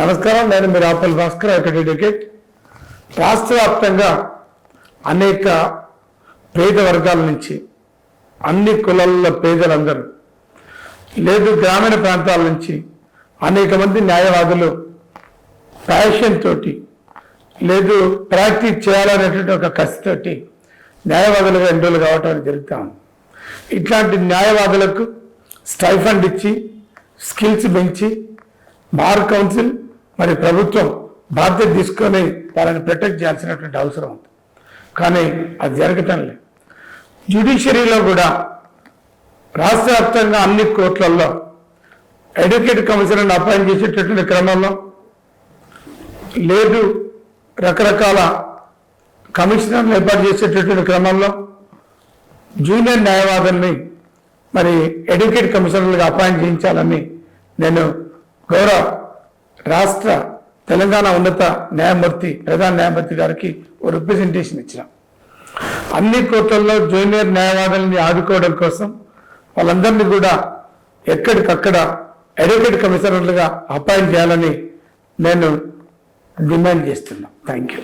నమస్కారం. నేను మీరు ఆపల్ భాస్కర్ అడ్వకేట్ రాష్ట్ర వ్యాప్తంగా అనేక పేద వర్గాల నుంచి అన్ని కులాల పేదలందరూ లేదు గ్రామీణ ప్రాంతాల నుంచి అనేక మంది న్యాయవాదులు ప్యాషన్ తోటి లేదు ప్రాక్టీస్ చేయాలనేటువంటి ఒక కసితోటి న్యాయవాదులుగా ఎన్రోల్ కావటానికి జరుగుతాం ఇట్లాంటి న్యాయవాదులకు స్టైఫండ్ ఇచ్చి స్కిల్స్ పెంచి బార్ కౌన్సిల్ మరి ప్రభుత్వం బాధ్యత తీసుకొని వాళ్ళని ప్రొటెక్ట్ చేయాల్సినటువంటి అవసరం ఉంది. కానీ అది జరగటం లేదు. జ్యుడిషియరీలో కూడా రాష్ట్ర వ్యాప్తంగా అన్ని కోర్టులలో అడ్వకేట్ కమిషనర్ని అపాయింట్ చేసేటటువంటి క్రమంలో లేదు రకరకాల కమిషనర్లు ఏర్పాటు చేసేటటువంటి క్రమంలో జూనియర్ న్యాయవాదుల్ని మరి అడ్వకేట్ కమిషనర్లుగా అపాయింట్ చేయించాలని నేను గౌరవ రాష్ట్ర తెలంగాణ ఉన్నత న్యాయమూర్తి ప్రధాన న్యాయమూర్తి గారికి ఓ రిప్రజెంటేషన్ ఇచ్చిన. అన్ని కోర్టుల్లో జూనియర్ న్యాయవాదుల్ని ఆదుకోవడం కోసం వాళ్ళందరినీ కూడా ఎక్కడికక్కడ అడ్వకేట్ కమిషనర్లుగా అపాయింట్ చేయాలని నేను డిమాండ్ చేస్తున్నా. Thank you